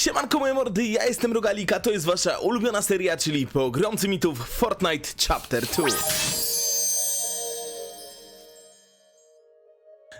Siemanko moje mordy, ja jestem Rogalika, to jest wasza ulubiona seria, czyli Pogromcy Mitów Fortnite Chapter 2.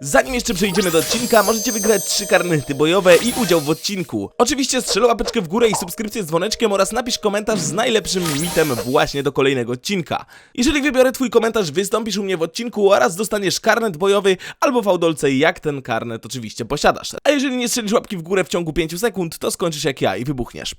Zanim jeszcze przejdziemy do odcinka, możecie wygrać trzy karnety bojowe i udział w odcinku. Oczywiście strzel łapeczkę w górę i subskrypcję z dzwoneczkiem oraz napisz komentarz z najlepszym mitem właśnie do kolejnego odcinka. Jeżeli wybiorę twój komentarz, wystąpisz u mnie w odcinku oraz dostaniesz karnet bojowy albo fałdolce, jak ten karnet oczywiście posiadasz. A jeżeli nie strzelisz łapki w górę w ciągu 5 sekund, to skończysz jak ja i wybuchniesz.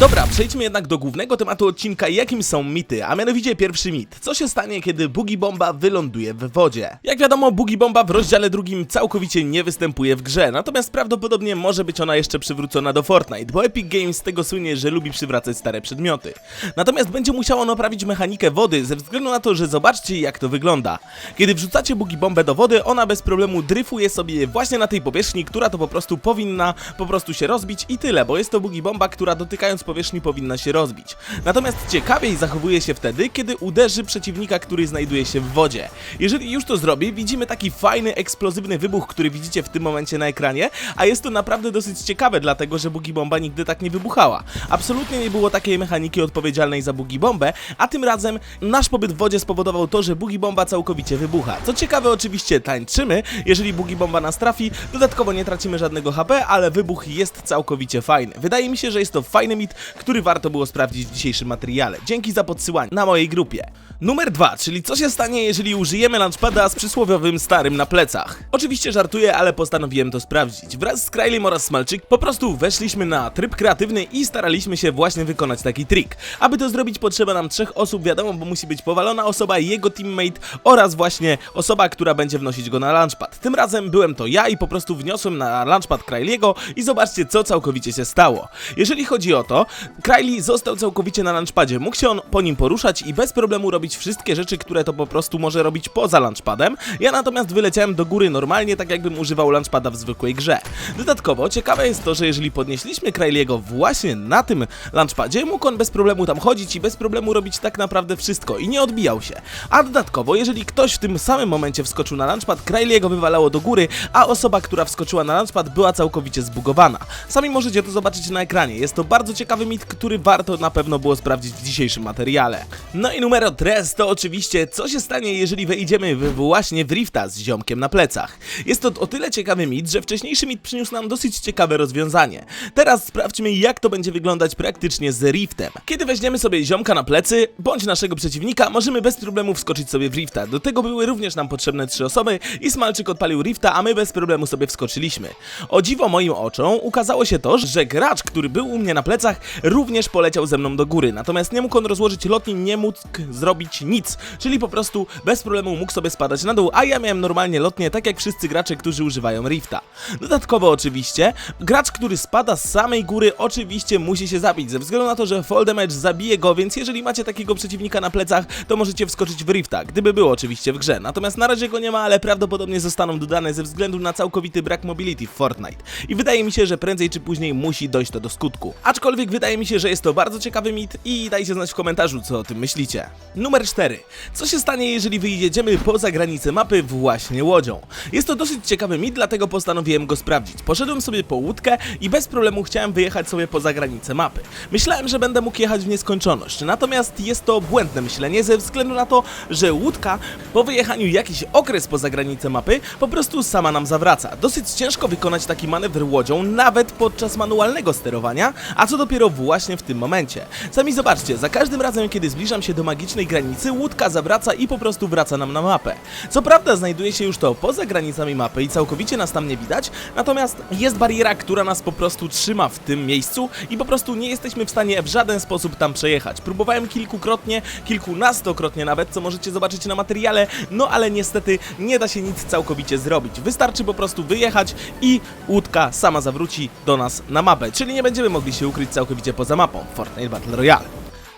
Dobra, przejdźmy jednak do głównego tematu odcinka, jakim są mity, a mianowicie pierwszy mit. Co się stanie, kiedy Boogie Bomba wyląduje w wodzie? Jak wiadomo, Boogie Bomba w rozdziale drugim całkowicie nie występuje w grze, natomiast prawdopodobnie może być ona jeszcze przywrócona do Fortnite, bo Epic Games z tego słynie, że lubi przywracać stare przedmioty. Natomiast będzie musiało naprawić mechanikę wody ze względu na to, że zobaczcie jak to wygląda. Kiedy wrzucacie Boogie Bombę do wody, ona bez problemu dryfuje sobie właśnie na tej powierzchni, która to po prostu powinna po prostu się rozbić i tyle, bo jest to Boogie Bomba, która dotykając powierzchni powinna się rozbić. Natomiast ciekawiej zachowuje się wtedy, kiedy uderzy przeciwnika, który znajduje się w wodzie. Jeżeli już to zrobi, widzimy taki fajny, eksplozywny wybuch, który widzicie w tym momencie na ekranie, a jest to naprawdę dosyć ciekawe, dlatego że Boogie Bomba nigdy tak nie wybuchała. Absolutnie nie było takiej mechaniki odpowiedzialnej za Boogie Bombę, a tym razem nasz pobyt w wodzie spowodował to, że Boogie Bomba całkowicie wybucha. Co ciekawe, oczywiście tańczymy, jeżeli Boogie Bomba nas trafi, dodatkowo nie tracimy żadnego HP, ale wybuch jest całkowicie fajny. Wydaje mi się, że jest to fajny mit, który warto było sprawdzić w dzisiejszym materiale. Dzięki za podsyłanie na mojej grupie. Numer dwa, czyli co się stanie, jeżeli użyjemy launchpada z przysłowiowym starym na plecach? Oczywiście żartuję, ale postanowiłem to sprawdzić. Wraz z Krylem oraz Smalczyk po prostu weszliśmy na tryb kreatywny i staraliśmy się właśnie wykonać taki trik. Aby to zrobić potrzeba nam trzech osób, wiadomo, bo musi być powalona osoba, jego teammate oraz właśnie osoba, która będzie wnosić go na launchpad. Tym razem byłem to ja i po prostu wniosłem na launchpad Kryliego i zobaczcie co całkowicie się stało. Jeżeli chodzi o to, Kryli został całkowicie na launchpadzie, mógł się on po nim poruszać i bez problemu robić wszystkie rzeczy, które to po prostu może robić poza launchpadem. Ja natomiast wyleciałem do góry normalnie, tak jakbym używał launchpada w zwykłej grze. Dodatkowo ciekawe jest to, że jeżeli podnieśliśmy Kryliego właśnie na tym launchpadzie, mógł on bez problemu tam chodzić i bez problemu robić tak naprawdę wszystko i nie odbijał się. A dodatkowo, jeżeli ktoś w tym samym momencie wskoczył na launchpad, Kryliego wywalało do góry, a osoba, która wskoczyła na launchpad była całkowicie zbugowana. Sami możecie to zobaczyć na ekranie. Jest to bardzo ciekawy mit, który warto na pewno było sprawdzić w dzisiejszym materiale. No i numero tres to oczywiście, co się stanie, jeżeli wejdziemy w, właśnie w Rifta z ziomkiem na plecach. Jest to o tyle ciekawy mit, że wcześniejszy mit przyniósł nam dosyć ciekawe rozwiązanie. Teraz sprawdźmy, jak to będzie wyglądać praktycznie z Riftem. Kiedy weźmiemy sobie ziomka na plecy, bądź naszego przeciwnika, możemy bez problemu wskoczyć sobie w Rifta. Do tego były również nam potrzebne trzy osoby i Smalczyk odpalił Rifta, a my bez problemu sobie wskoczyliśmy. O dziwo moim oczom ukazało się to, że gracz, który był u mnie na plecach, również poleciał ze mną do góry. Natomiast nie mógł on rozłożyć lotni, nie mógł zrobić nic. Czyli po prostu bez problemu mógł sobie spadać na dół, a ja miałem normalnie lotnie, tak jak wszyscy gracze, którzy używają Rifta. Dodatkowo oczywiście, gracz, który spada z samej góry, oczywiście musi się zabić, ze względu na to, że fall damage zabije go, więc jeżeli macie takiego przeciwnika na plecach, to możecie wskoczyć w Rifta, gdyby było oczywiście w grze. Natomiast na razie go nie ma, ale prawdopodobnie zostaną dodane ze względu na całkowity brak mobility w Fortnite. I wydaje mi się, że prędzej czy później musi dojść to do skutku. Aczkolwiek wydaje mi się, że jest to bardzo ciekawy mit i dajcie znać w komentarzu, co o tym myślicie. Numer 4. Co się stanie, jeżeli wyjedziemy poza granicę mapy właśnie łodzią? Jest to dosyć ciekawy mit, dlatego postanowiłem go sprawdzić. Poszedłem sobie po łódkę i bez problemu chciałem wyjechać sobie poza granicę mapy. Myślałem, że będę mógł jechać w nieskończoność, natomiast jest to błędne myślenie ze względu na to, że łódka po wyjechaniu jakiś okres poza granicę mapy po prostu sama nam zawraca. Dosyć ciężko wykonać taki manewr łodzią, nawet podczas manualnego sterowania, a co dopiero właśnie w tym momencie. Sami zobaczcie, za każdym razem, kiedy zbliżam się do magicznej granicy, łódka zawraca i po prostu wraca nam na mapę. Co prawda znajduje się już to poza granicami mapy i całkowicie nas tam nie widać, natomiast jest bariera, która nas po prostu trzyma w tym miejscu i po prostu nie jesteśmy w stanie w żaden sposób tam przejechać. Próbowałem kilkukrotnie, kilkunastokrotnie nawet, co możecie zobaczyć na materiale, no ale niestety nie da się nic całkowicie zrobić. Wystarczy po prostu wyjechać i łódka sama zawróci do nas na mapę, czyli nie będziemy mogli się ukryć całkowicie poza mapą Fortnite Battle Royale.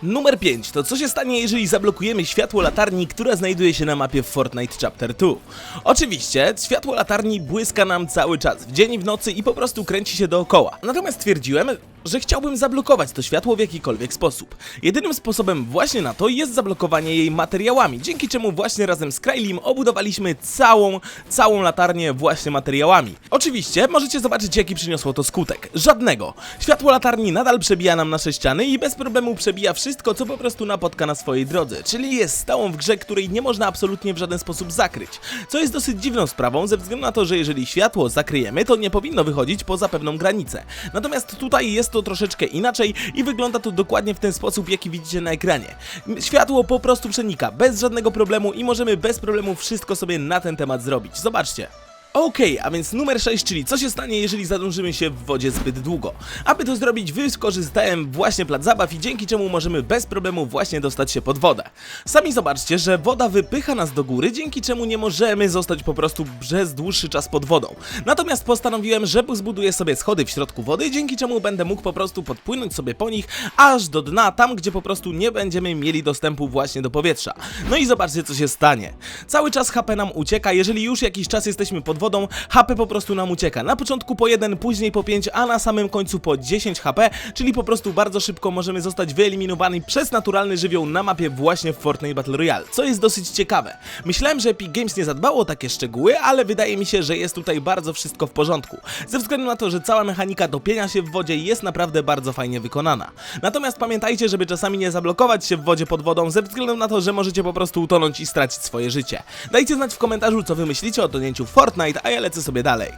Numer 5 to co się stanie, jeżeli zablokujemy światło latarni, która znajduje się na mapie w Fortnite Chapter 2. Oczywiście, światło latarni błyska nam cały czas, w dzień i w nocy i po prostu kręci się dookoła. Natomiast stwierdziłem, że chciałbym zablokować to światło w jakikolwiek sposób. Jedynym sposobem właśnie na to jest zablokowanie jej materiałami, dzięki czemu właśnie razem z Krylim obudowaliśmy całą, całą latarnię właśnie materiałami. Oczywiście możecie zobaczyć jaki przyniosło to skutek. Żadnego. Światło latarni nadal przebija nam nasze ściany i bez problemu przebija wszystko, co po prostu napotka na swojej drodze, czyli jest stałą w grze, której nie można absolutnie w żaden sposób zakryć. Co jest dosyć dziwną sprawą, ze względu na to, że jeżeli światło zakryjemy, to nie powinno wychodzić poza pewną granicę. Natomiast tutaj jest to troszeczkę inaczej i wygląda to dokładnie w ten sposób, jaki widzicie na ekranie. Światło po prostu przenika bez żadnego problemu i możemy bez problemu wszystko sobie na ten temat zrobić. Zobaczcie. Okej, a więc numer 6, czyli co się stanie, jeżeli zadążymy się w wodzie zbyt długo. Aby to zrobić, wykorzystałem właśnie plac zabaw i dzięki czemu możemy bez problemu właśnie dostać się pod wodę. Sami zobaczcie, że woda wypycha nas do góry, dzięki czemu nie możemy zostać po prostu przez dłuższy czas pod wodą. Natomiast postanowiłem, że zbuduję sobie schody w środku wody, dzięki czemu będę mógł po prostu podpłynąć sobie po nich aż do dna, tam gdzie po prostu nie będziemy mieli dostępu właśnie do powietrza. No i zobaczcie co się stanie. Cały czas HP nam ucieka, jeżeli już jakiś czas jesteśmy pod wodą, HP po prostu nam ucieka. Na początku po 1, później po 5, a na samym końcu po 10 HP, czyli po prostu bardzo szybko możemy zostać wyeliminowani przez naturalny żywioł na mapie właśnie w Fortnite Battle Royale, co jest dosyć ciekawe. Myślałem, że Epic Games nie zadbało o takie szczegóły, ale wydaje mi się, że jest tutaj bardzo wszystko w porządku. Ze względu na to, że cała mechanika topienia się w wodzie jest naprawdę bardzo fajnie wykonana. Natomiast pamiętajcie, żeby czasami nie zablokować się w wodzie pod wodą, ze względu na to, że możecie po prostu utonąć i stracić swoje życie. Dajcie znać w komentarzu, co wy myślicie o tonięciu w Fortnite, a ja lecę sobie dalej.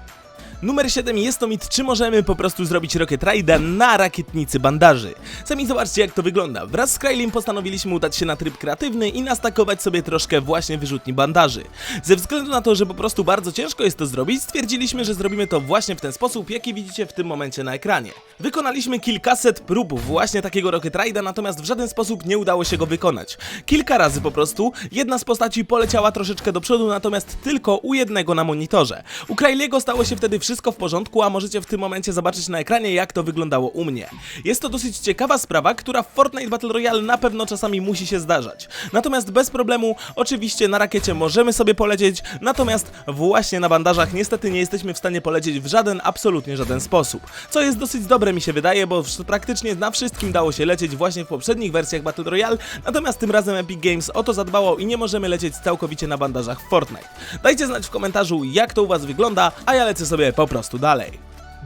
Numer 7 jest to mit, czy możemy po prostu zrobić Rocket Ride'a na rakietnicy bandaży. Sami zobaczcie jak to wygląda. Wraz z Krylim postanowiliśmy udać się na tryb kreatywny i nastakować sobie troszkę właśnie wyrzutni bandaży. Ze względu na to, że po prostu bardzo ciężko jest to zrobić, stwierdziliśmy, że zrobimy to właśnie w ten sposób, jaki widzicie w tym momencie na ekranie. Wykonaliśmy kilkaset prób właśnie takiego Rocket Ride'a, natomiast w żaden sposób nie udało się go wykonać. Kilka razy po prostu jedna z postaci poleciała troszeczkę do przodu, natomiast tylko u jednego na monitorze. U Kryliego stało się wtedy wszystko w porządku, a możecie w tym momencie zobaczyć na ekranie, jak to wyglądało u mnie. Jest to dosyć ciekawa sprawa, która w Fortnite Battle Royale na pewno czasami musi się zdarzać. Natomiast bez problemu, oczywiście na rakiecie możemy sobie polecieć, natomiast właśnie na bandażach niestety nie jesteśmy w stanie polecieć w żaden, absolutnie żaden sposób. Co jest dosyć dobre mi się wydaje, bo praktycznie na wszystkim dało się lecieć właśnie w poprzednich wersjach Battle Royale, natomiast tym razem Epic Games o to zadbało i nie możemy lecieć całkowicie na bandażach w Fortnite. Dajcie znać w komentarzu, jak to u was wygląda, a ja lecę sobie po prostu dalej.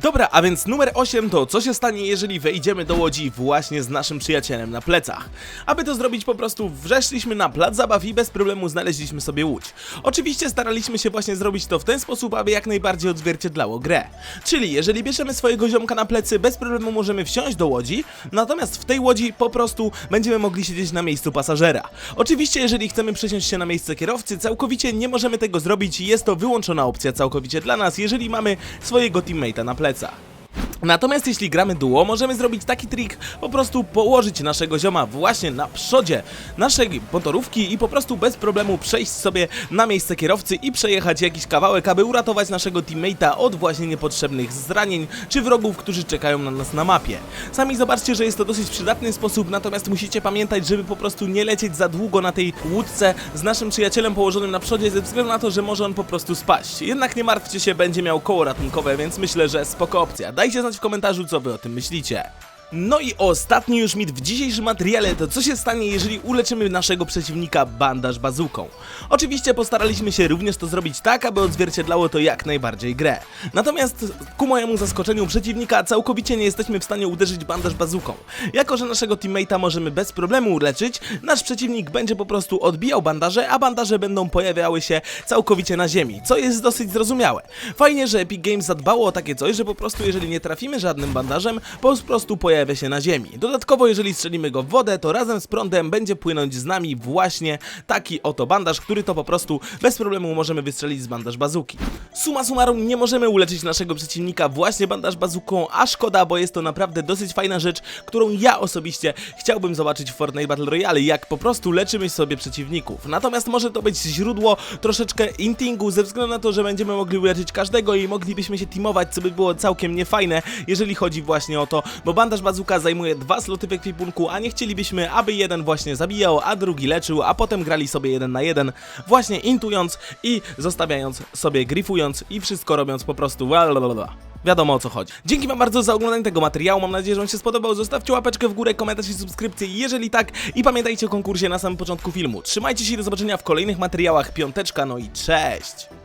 Dobra, a więc numer 8 to co się stanie, jeżeli wejdziemy do łodzi właśnie z naszym przyjacielem na plecach. Aby to zrobić po prostu wrzeszliśmy na plac zabaw i bez problemu znaleźliśmy sobie łódź. Oczywiście staraliśmy się właśnie zrobić to w ten sposób, aby jak najbardziej odzwierciedlało grę. Czyli jeżeli bierzemy swojego ziomka na plecy, bez problemu możemy wsiąść do łodzi, natomiast w tej łodzi po prostu będziemy mogli siedzieć na miejscu pasażera. Oczywiście jeżeli chcemy przesiąść się na miejsce kierowcy, całkowicie nie możemy tego zrobić i jest to wyłączona opcja całkowicie dla nas, jeżeli mamy swojego teammate'a na plecach. Let's Art. Natomiast jeśli gramy duo, możemy zrobić taki trik, po prostu położyć naszego zioma właśnie na przodzie naszej motorówki i po prostu bez problemu przejść sobie na miejsce kierowcy i przejechać jakiś kawałek, aby uratować naszego teammate'a od właśnie niepotrzebnych zranień czy wrogów, którzy czekają na nas na mapie. Sami zobaczcie, że jest to dosyć przydatny sposób, natomiast musicie pamiętać, żeby po prostu nie lecieć za długo na tej łódce z naszym przyjacielem położonym na przodzie, ze względu na to, że może on po prostu spaść. Jednak nie martwcie się, będzie miał koło ratunkowe, więc myślę, że spoko opcja. Dajcie znać w komentarzu, co wy o tym myślicie. No i ostatni już mit w dzisiejszym materiale to co się stanie, jeżeli uleczymy naszego przeciwnika bandaż bazuką. Oczywiście postaraliśmy się również to zrobić tak, aby odzwierciedlało to jak najbardziej grę. Natomiast ku mojemu zaskoczeniu przeciwnika całkowicie nie jesteśmy w stanie uderzyć bandaż bazuką. Jako, że naszego teammate'a możemy bez problemu uleczyć, nasz przeciwnik będzie po prostu odbijał bandaże, a bandaże będą pojawiały się całkowicie na ziemi, co jest dosyć zrozumiałe. Fajnie, że Epic Games zadbało o takie coś, że po prostu jeżeli nie trafimy żadnym bandażem, po prostu pojawia się na ziemi. Dodatkowo, jeżeli strzelimy go w wodę, to razem z prądem będzie płynąć z nami właśnie taki oto bandaż, który to po prostu bez problemu możemy wystrzelić z bandaż bazuki. Suma summarum, nie możemy uleczyć naszego przeciwnika właśnie bandaż bazuką, a szkoda, bo jest to naprawdę dosyć fajna rzecz, którą ja osobiście chciałbym zobaczyć w Fortnite Battle Royale, jak po prostu leczymy sobie przeciwników. Natomiast może to być źródło troszeczkę intingu, ze względu na to, że będziemy mogli uleczyć każdego i moglibyśmy się teamować, co by było całkiem niefajne, jeżeli chodzi właśnie o to, bo bandaż bazuka zajmuje dwa sloty w ekwipunku, a nie chcielibyśmy, aby jeden właśnie zabijał, a drugi leczył, a potem grali sobie jeden na jeden, właśnie intując i zostawiając sobie grifując i wszystko robiąc po prostu blablabla. wiadomo o co chodzi. Dzięki wam bardzo za oglądanie tego materiału, mam nadzieję, że wam się spodobał. Zostawcie łapeczkę w górę, komentarz i subskrypcję, jeżeli tak. I pamiętajcie o konkursie na samym początku filmu. Trzymajcie się i do zobaczenia w kolejnych materiałach. Piąteczka, no i cześć!